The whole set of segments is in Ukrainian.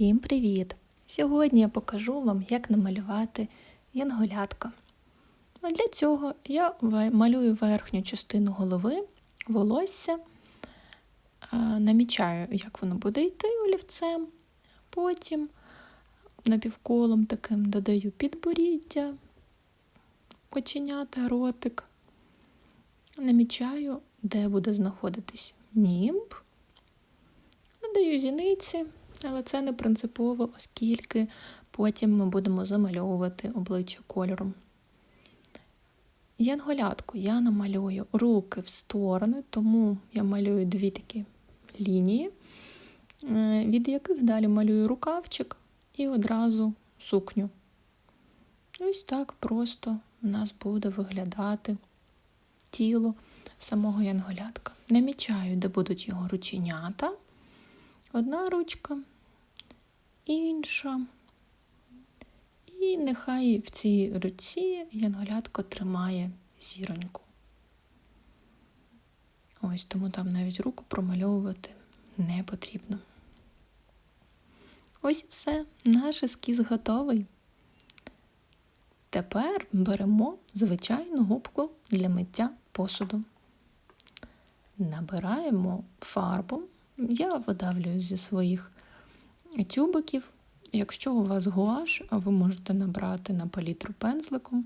Всім привіт! Сьогодні я покажу вам, як намалювати янголятка. Для цього я малюю верхню частину голови, волосся, е, намічаю, як воно буде йти олівцем, потім напівколом таким додаю підборіддя, оченята, ротик, намічаю, де буде знаходитись німб. Додаю зіниці, але це не принципово, оскільки потім ми будемо замальовувати обличчя кольором. Янголятку я намалюю руки в сторони, тому я малюю дві такі лінії, е, від яких далі малюю рукавчик і одразу сукню. Ось так просто у нас буде виглядати тіло самого янголятка. Намічаю, де будуть його рученята. Одна ручка, інша. І нехай в цій руці янголятко тримає зіроньку. Ось тому там навіть руку промальовувати не потрібно. Ось і все, наш ескіз готовий. Тепер беремо звичайну губку для миття посуду. Набираємо фарбу. Я видавлюю зі своїх тюбиків. Якщо у вас гуаш, ви можете набрати на палітру пензликом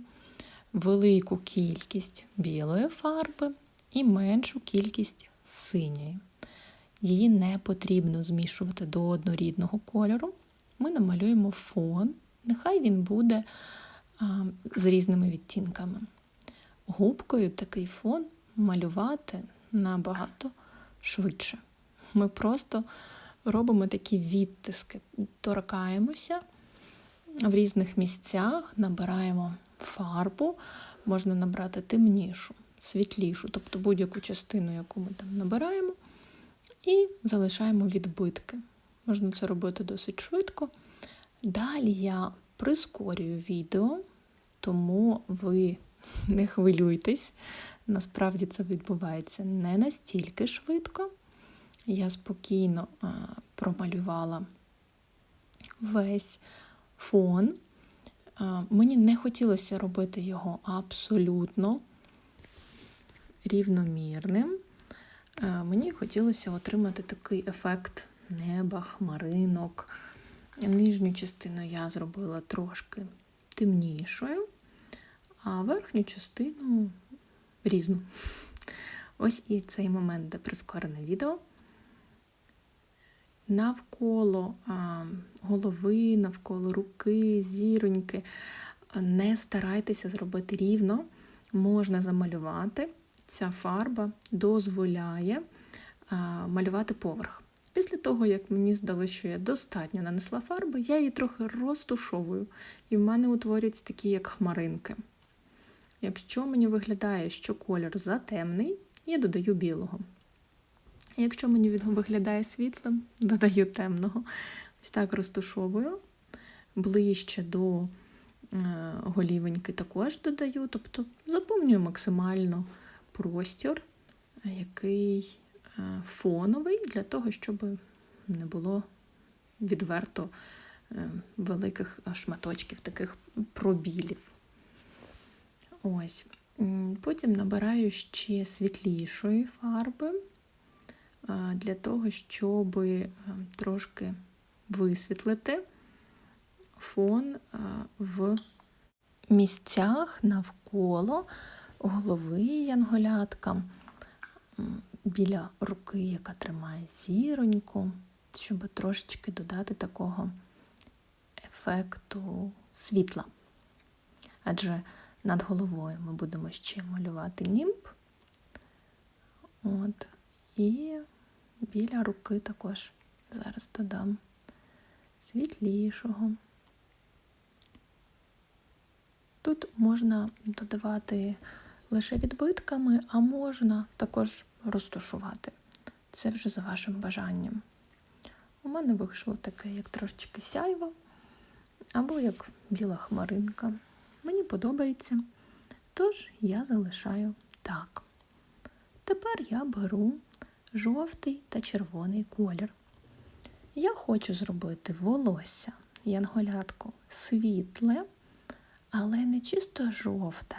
велику кількість білої фарби і меншу кількість синьої. Її не потрібно змішувати до однорідного кольору. Ми намалюємо фон, нехай він буде а, з різними відтінками. Губкою такий фон малювати набагато швидше. Ми просто робимо такі відтиски, торкаємося в різних місцях, набираємо фарбу, можна набрати темнішу, світлішу, тобто будь-яку частину, яку ми там набираємо, і залишаємо відбитки. Можна це робити досить швидко. Далі я прискорюю відео, тому ви не хвилюйтесь. Насправді це відбувається не настільки швидко. Я спокійно промалювала весь фон. Мені не хотілося робити його абсолютно рівномірним. Мені хотілося отримати такий ефект неба, хмаринок. Нижню частину я зробила трошки темнішою, а верхню частину різну. Ось і цей момент, де прискорене відео. Навколо голови, навколо руки, зіроньки. Не старайтеся зробити рівно, можна замалювати. Ця фарба дозволяє малювати поверх. Після того, як мені здалося, що я достатньо нанесла фарби, я її трохи розтушовую, і в мене утворюються такі, як хмаринки. Якщо мені виглядає, що колір затемний, я додаю білого. Якщо мені він виглядає світлим, додаю темного. Ось так розтушовую. Ближче до е, голівеньки також додаю, тобто заповнюю максимально простір, який е, фоновий, для того, щоб не було відверто е, великих шматочків, таких пробілів. Ось. Потім набираю ще світлішої фарби для того, щоб трошки висвітлити фон в місцях навколо голови янголятка, біля руки, яка тримає зіроньку, щоб трошечки додати такого ефекту світла. Адже над головою ми будемо ще малювати німб. От. І біля руки також зараз додам світлішого. Тут можна додавати лише відбитками, а можна також розташувати. Це вже за вашим бажанням. У мене вийшло таке, як трошечки сяйво, або як біла хмаринка. Мені подобається, тож я залишаю так. Тепер я беру жовтий та червоний колір. Я хочу зробити волосся янголятку світле, але не чисто жовте,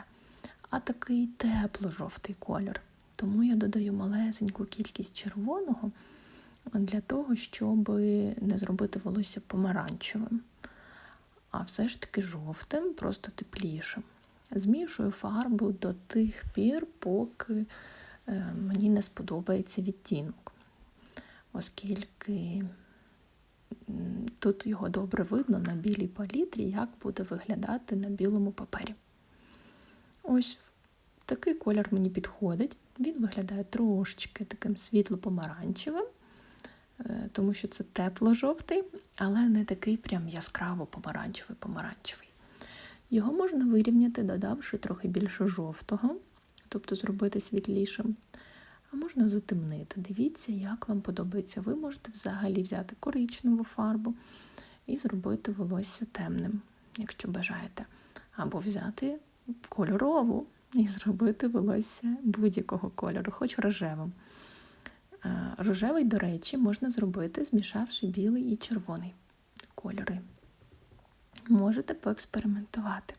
а такий тепло-жовтий колір. Тому я додаю малесеньку кількість червоного для того, щоб не зробити волосся помаранчевим, а все ж таки жовтим, просто теплішим. Змішую фарбу до тих пір, поки мені не сподобається відтінок, оскільки тут його добре видно на білій палітрі, як буде виглядати на білому папері. Ось такий колір мені підходить. Він виглядає трошечки таким світло-помаранчевим, е, тому що це тепло-жовтий, але не такий прям яскраво помаранчевий помаранчевий. Його можна вирівняти, додавши трохи більше жовтого, тобто зробити світлішим. А можна затемнити. Дивіться, як вам подобається. Ви можете взагалі взяти коричневу фарбу і зробити волосся темним, якщо бажаєте. Або взяти кольорову і зробити волосся будь-якого кольору, хоч рожевим. Рожевий, до речі, можна зробити, змішавши білий і червоний кольори. Можете поекспериментувати.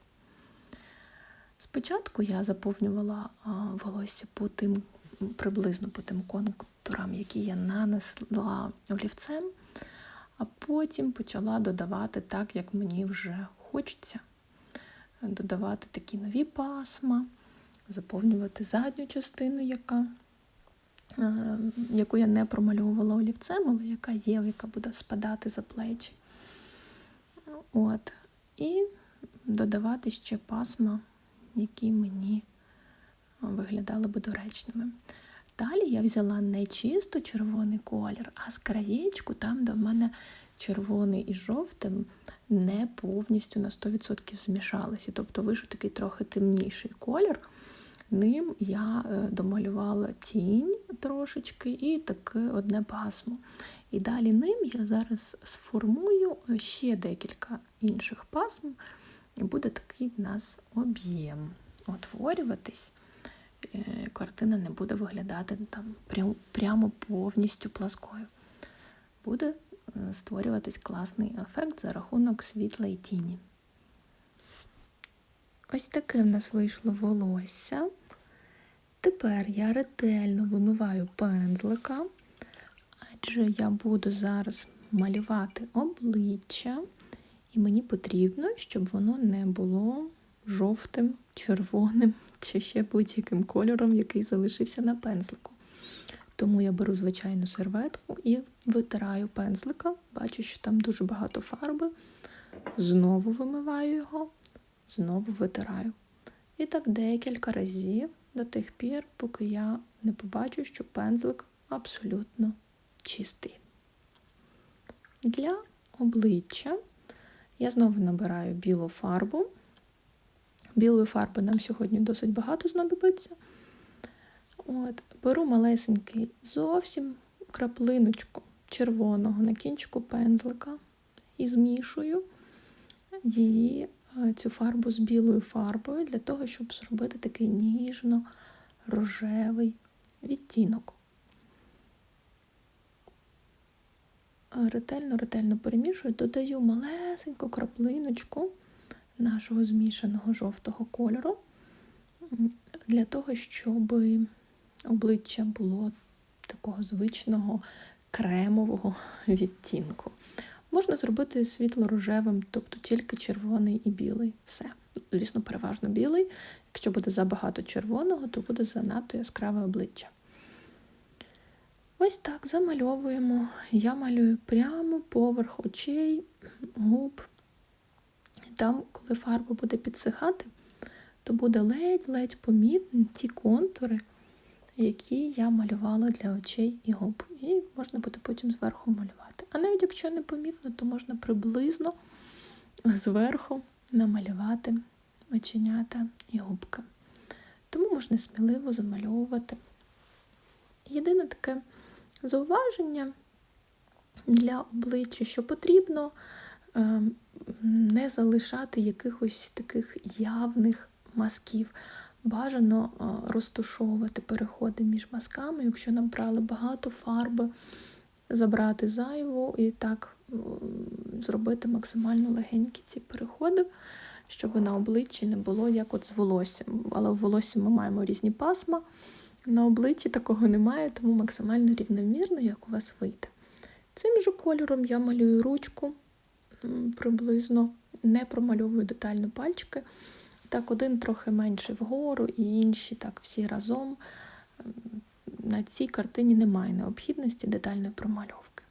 Спочатку я заповнювала волосся по тим, приблизно по тим контурам, які я нанесла олівцем, а потім почала додавати так, як мені вже хочеться. Додавати такі нові пасма, заповнювати задню частину, яка, е, яку я не промальовувала олівцем, але яка є, яка буде спадати за плечі. От. І додавати ще пасма, які мені виглядали би доречними. Далі я взяла не чисто червоний колір, а з краєчку, там, де в мене червоний і жовтим не повністю на 100% змішалися. Тобто вийшов такий трохи темніший колір. Ним я е, домалювала тінь трошечки і таке одне пасмо. І далі ним я зараз сформую ще декілька інших пасм, і буде такий в нас об'єм утворюватись. Е, картина не буде виглядати там прямо повністю пласкою. Буде е, створюватись класний ефект за рахунок світла і тіні. Ось таке в нас вийшло волосся. Тепер я ретельно вимиваю пензлика, адже я буду зараз малювати обличчя, і мені потрібно, щоб воно не було жовтим, червоним чи ще будь-яким кольором, який залишився на пензлику. Тому я беру звичайну серветку і витираю пензлика. Бачу, що там дуже багато фарби. Знову вимиваю його, знову витираю. І так декілька разів до тих пір, поки я не побачу, що пензлик абсолютно чистий. Для обличчя я знову набираю білу фарбу. Білої фарби нам сьогодні досить багато знадобиться. От, Беру малесенький зовсім краплиночку червоного на кінчику пензлика і змішую її, е, цю фарбу з білою фарбою для того, щоб зробити такий ніжно-рожевий відтінок. Ретельно-ретельно перемішую, додаю малесеньку краплиночку нашого змішаного жовтого кольору, для того, щоб обличчя було такого звичного кремового відтінку. Можна зробити світло-рожевим, тобто тільки червоний і білий. Все. Звісно, переважно білий. Якщо буде забагато червоного, то буде занадто яскраве обличчя. Ось так замальовуємо. Я малюю прямо поверх очей, губ. Там, коли фарба буде підсихати, то буде ледь-ледь помітні ті контури, які я малювала для очей і губ. І можна буде потім зверху малювати. А навіть якщо не помітно, то можна приблизно зверху намалювати оченята і губки. Тому можна сміливо замальовувати. Єдине таке зауваження для обличчя, що потрібно ем, не залишати якихось таких явних мазків. Бажано розтушовувати переходи між мазками, якщо набрали багато фарби забрати зайву і так зробити максимально легенькі ці переходи, щоб на обличчі не було як от з волоссям. Але в волоссі ми маємо різні пасма. На обличчі такого немає, тому максимально рівномірно, як у вас вийде. Цим же кольором я малюю ручку приблизно, не промальовую детально пальчики. Так, один трохи менше вгору, і інші так всі разом. На цій картині немає необхідності детальної промальовки.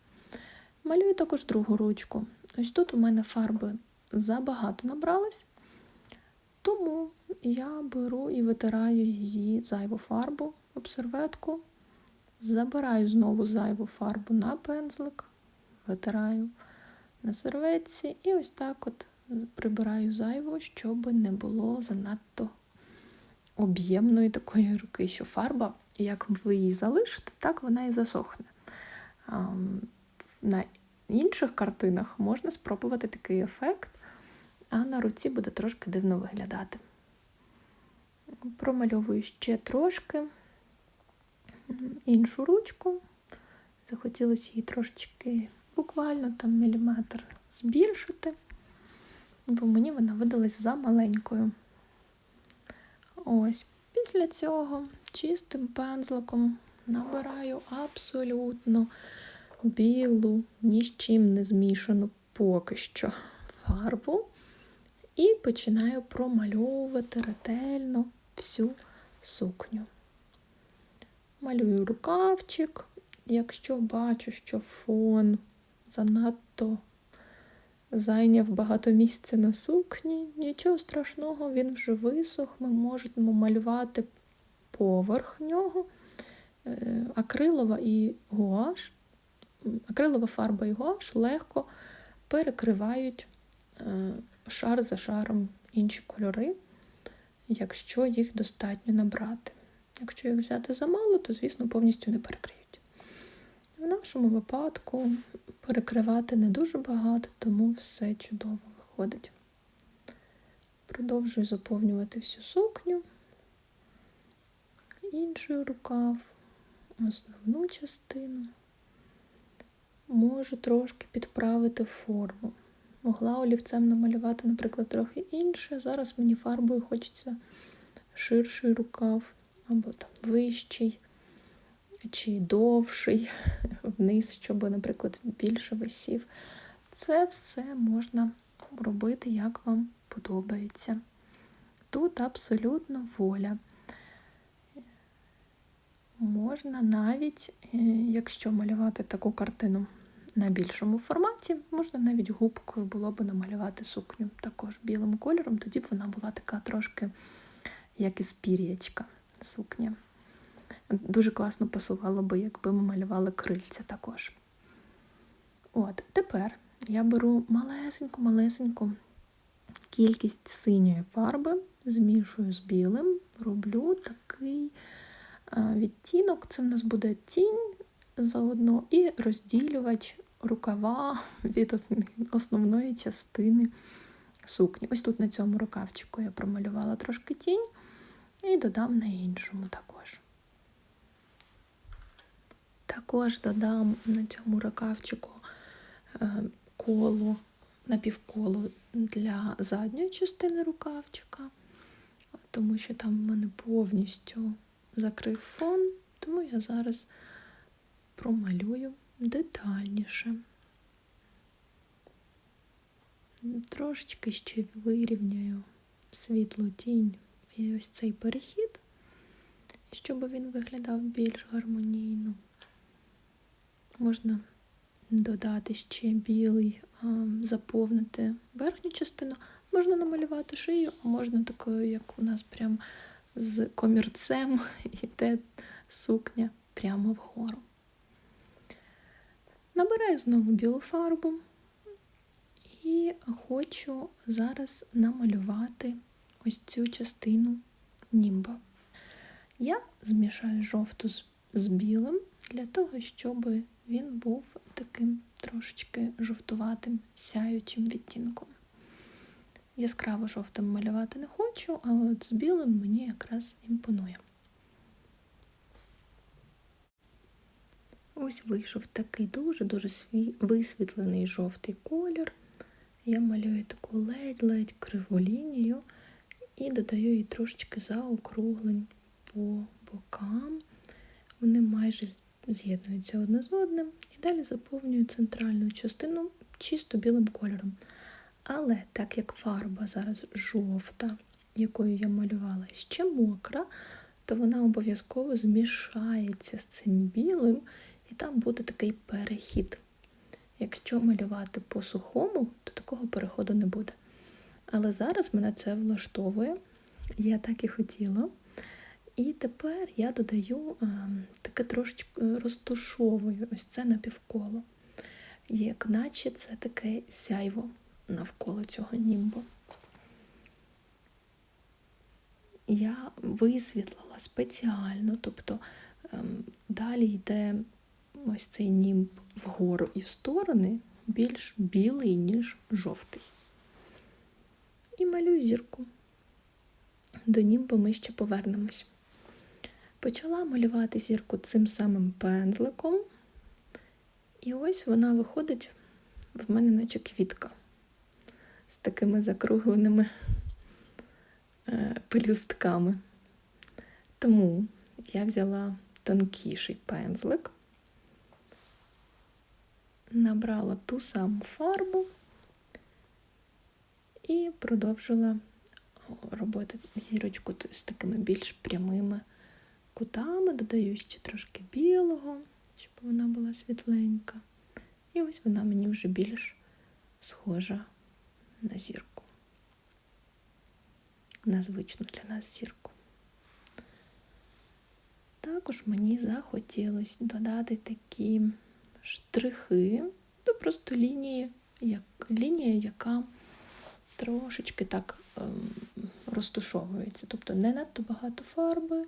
Малюю також другу ручку. Ось тут у мене фарби забагато набралось, тому я беру і витираю її зайву фарбу об серветку, забираю знову зайву фарбу на пензлик, витираю на серветці і ось так от прибираю зайву, щоб не було занадто об'ємної такої руки, що фарба, як ви її залишите, так вона і засохне. На інших картинах можна спробувати такий ефект, а на руці буде трошки дивно виглядати. Промальовую ще трошки іншу ручку. Захотілося її трошечки, буквально там міліметр збільшити, бо мені вона видалась за маленькою. Ось, після цього чистим пензликом набираю абсолютно білу, ні з чим не змішану поки що фарбу і починаю промальовувати ретельно всю сукню. Малюю рукавчик. Якщо бачу, що фон занадто зайняв багато місця на сукні, нічого страшного, він вже висох, ми можемо малювати поверх нього. Е, Акрилова і гуаш, акрилова фарба і гуаш легко перекривають е, шар за шаром інші кольори, якщо їх достатньо набрати. Якщо їх взяти замало, то, звісно, повністю не перекриють. В нашому випадку перекривати не дуже багато, тому все чудово виходить. Продовжую заповнювати всю сукню, інший рукав, основну частину. Можу трошки підправити форму. Могла олівцем намалювати, наприклад, трохи інше. Зараз мені фарбою хочеться ширший рукав або там вищий чи довший вниз, щоб, наприклад, більше висів. Це все можна робити, як вам подобається. Тут абсолютно воля. Можна навіть, е, якщо малювати таку картину на більшому форматі, можна навіть губкою було б намалювати сукню також білим кольором, тоді б вона була така трошки, як із пір'ячка сукня. Дуже класно пасувало би, якби ми малювали крильця також. От, тепер я беру малесеньку-малесеньку кількість синьої фарби, змішую з білим, роблю такий відтінок. Це в нас буде тінь заодно і розділювач рукава від основної частини сукні. Ось тут на цьому рукавчику я промалювала трошки тінь і додам на іншому також. Також додам на цьому рукавчику е, коло, напівколо для задньої частини рукавчика, тому що там в мене повністю закрив фон, тому я зараз промалюю детальніше. Трошечки ще вирівняю світлу тінь і ось цей перехід, щоб він виглядав більш гармонійно. Можна додати ще білий, заповнити верхню частину, можна намалювати шию, а можна такою, як у нас прям з комірцем іде сукня прямо вгору. Набираю знову білу фарбу і хочу зараз намалювати ось цю частину німба. Я змішаю жовту з, білим для того, щоб він був таким трошечки жовтуватим, сяючим відтінком. Яскраво жовтим малювати не хочу, а от з білим мені якраз імпонує. Ось вийшов такий дуже-дуже сві... висвітлений жовтий колір. Я малюю таку ледь-ледь криву лінію і додаю їй трошечки заокруглень по бокам. Вони майже з'єднуються одне з одним і далі заповнюю центральну частину чисто білим кольором. Але так як фарба зараз жовта, якою я малювала, ще мокра, то вона обов'язково змішається з цим білим, і там буде такий перехід. Якщо малювати по сухому, то такого переходу не буде. Але зараз мене це влаштовує, я так і хотіла. І тепер я додаю е, таке трошечки е, розтушовую ось це напівколо. Як наче це таке сяйво навколо цього німбу. Я висвітлила спеціально, тобто ем, далі йде ось цей німб вгору і в сторони більш білий, ніж жовтий. І малюю зірку. До німбу ми ще повернемось. Почала малювати зірку цим самим пензликом, і ось вона виходить в мене наче квітка з такими закругленими е, пелюстками. Тому я взяла тонкіший пензлик, набрала ту саму фарбу і продовжила робити зірочку з такими більш прямими кутами, додаю ще трошки білого, щоб вона була світленька. І ось вона мені вже більш схожа на зірку. На звичну для нас зірку. Також мені захотілося додати такі штрихи, то просто лінії, як, лінія, яка трошечки так ем, розтушовується. Тобто не надто багато фарби,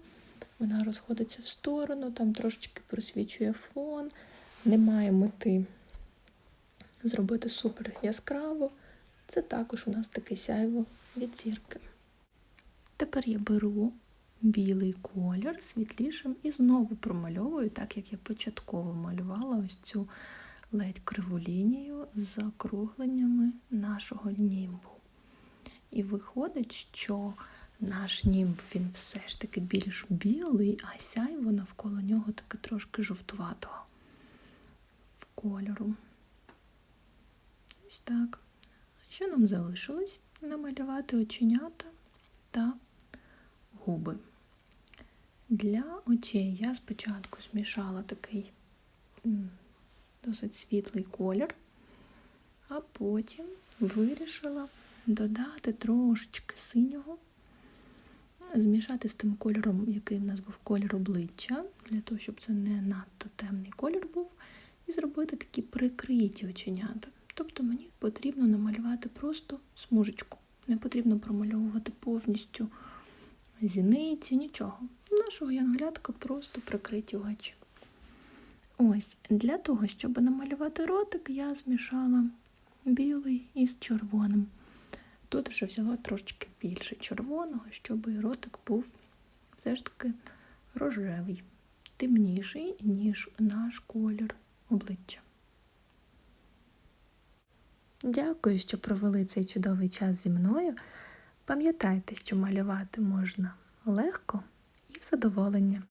вона розходиться в сторону, там трошечки просвічує фон, немає мети зробити супер яскраво. Це також у нас таке сяйво від зірки. Тепер я беру білий колір світлішим і знову промальовую, так як я початково малювала ось цю ледь криву лінію з закругленнями нашого німбу. І виходить, що наш німб він все ж таки більш білий, а сяйво навколо нього таке трошки жовтуватого в кольору. Ось так. Що нам залишилось? Намалювати оченята та губи. Для очей я спочатку змішала такий досить світлий колір, а потім вирішила додати трошечки синього, змішати з тим кольором, який в нас був колір обличчя, для того, щоб це не надто темний колір був, і зробити такі прикриті оченята. Тобто мені потрібно намалювати просто смужечку. Не потрібно промальовувати повністю зіниці, нічого. У нашого янголятка просто прикриті очі. Ось, для того, щоб намалювати ротик, я змішала білий із червоним. Тут вже взяла трошечки більше червоного, щоб ротик був все ж таки рожевий, темніший, ніж наш колір обличчя. Дякую, що провели цей чудовий час зі мною. Пам'ятайте, що малювати можна легко і з задоволенням.